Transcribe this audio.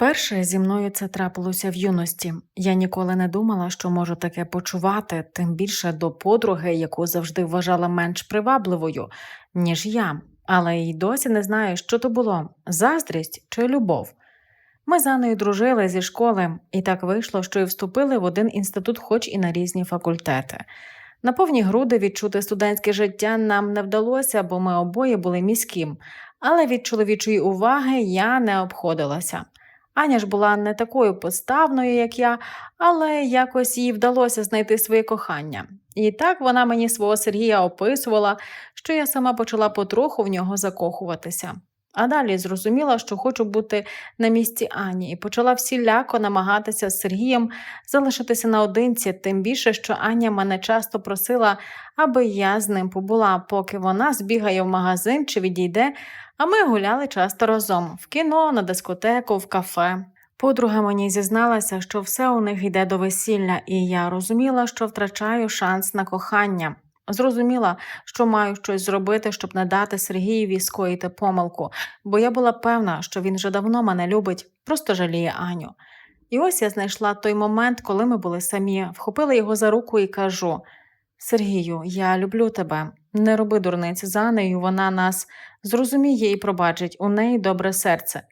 Перше зі мною це трапилося в юності. Я ніколи не думала, що можу таке почувати, тим більше до подруги, яку завжди вважала менш привабливою, ніж я, але й досі не знаю, що то було заздрість чи любов. Ми з Анною дружили зі школи, і так вийшло, що й вступили в один інститут, хоч і на різні факультети. На повні груди відчути студентське життя нам не вдалося, бо ми обоє були міським, але від чоловічої уваги я не обходилася. Аня ж була не такою поставною, як я, але якось їй вдалося знайти своє кохання. І так вона мені свого Сергія описувала, що я сама почала потроху в нього закохуватися. А далі зрозуміла, що хочу бути на місці Ані, і почала всіляко намагатися з Сергієм залишитися наодинці, тим більше, що Аня мене часто просила, аби я з ним побула, поки вона збігає в магазин чи відійде, а ми гуляли часто разом в кіно, на дискотеку, в кафе. Подруга мені зізналася, що все у них йде до весілля, і я розуміла, що втрачаю шанс на кохання. Зрозуміла, що маю щось зробити, щоб не дати Сергієві скоїти помилку, бо я була певна, що він вже давно мене любить, просто жаліє Аню. І ось я знайшла той момент, коли ми були самі, вхопила його за руку і кажу: Сергію, я люблю тебе. Не роби дурниць за нею, вона нас зрозуміє і пробачить, у неї добре серце.